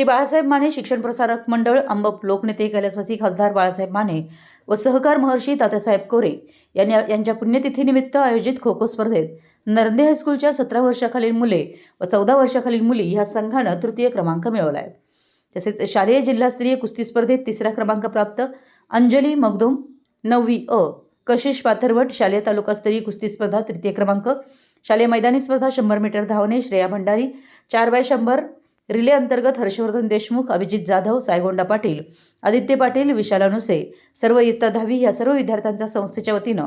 श्री बाळासाहेब माने शिक्षण प्रसारक मंडळ अंबप लोकनेते कैलासवासी खासदार बाळासाहेब माने व सहकार महर्षी तात्यासाहेब कोरे यांनी यांच्या पुण्यतिथीनिमित्त आयोजित खो खो स्पर्धेत नरंदे हायस्कूलच्या सतरा वर्षाखालील मुले व चौदा वर्षाखालील मुली ह्या संघानं तृतीय क्रमांक मिळवला आहे तसेच शालेय जिल्हास्तरीय कुस्ती स्पर्धेत तिसरा क्रमांक प्राप्त अंजली मगदुम नववी अ कशिश पाथरवट शालेय तालुकास्तरीय कुस्ती स्पर्धा तृतीय क्रमांक शालेय मैदानी स्पर्धा शंभर मीटर धावणे श्रेया भंडारी चार बाय शंभर रिले अंतर्गत हर्षवर्धन देशमुख अभिजित जाधव सायगोंडा पाटील आदित्य पाटील विशाल अनुसे सर्व इयत्ता दहावी या सर्व विद्यार्थ्यांच्या संस्थेच्या वतीनं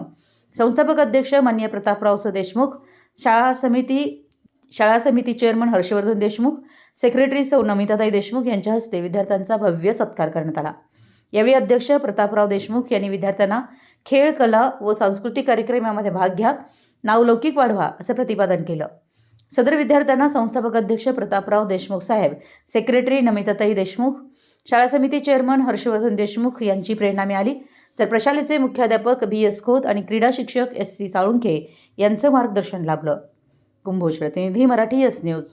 संस्थापक अध्यक्ष मान्य प्रतापराव देशमुख शाळा समिती शाळा समिती चेअरमन हर्षवर्धन देशमुख सेक्रेटरी सौ नमिताताई देशमुख यांच्या हस्ते विद्यार्थ्यांचा भव्य सत्कार करण्यात आला. यावेळी अध्यक्ष प्रतापराव देशमुख यांनी विद्यार्थ्यांना खेळ कला व सांस्कृतिक कार्यक्रमामध्ये भाग घ्या नावलौकिक वाढवा असं प्रतिपादन केलं. सदर विद्यार्थ्यांना संस्थापक अध्यक्ष प्रतापराव देशमुख साहेब सेक्रेटरी नमिताताई देशमुख शाळा समिती चेअरमन हर्षवर्धन देशमुख यांची प्रेरणा मिळाली. तर प्रशालेचे मुख्याध्यापक बी एस खोत आणि क्रीडा शिक्षक एस सी साळुंखे यांचं मार्गदर्शन लाभलं. कुंभोज प्रतिनिधी मराठी एस न्यूज.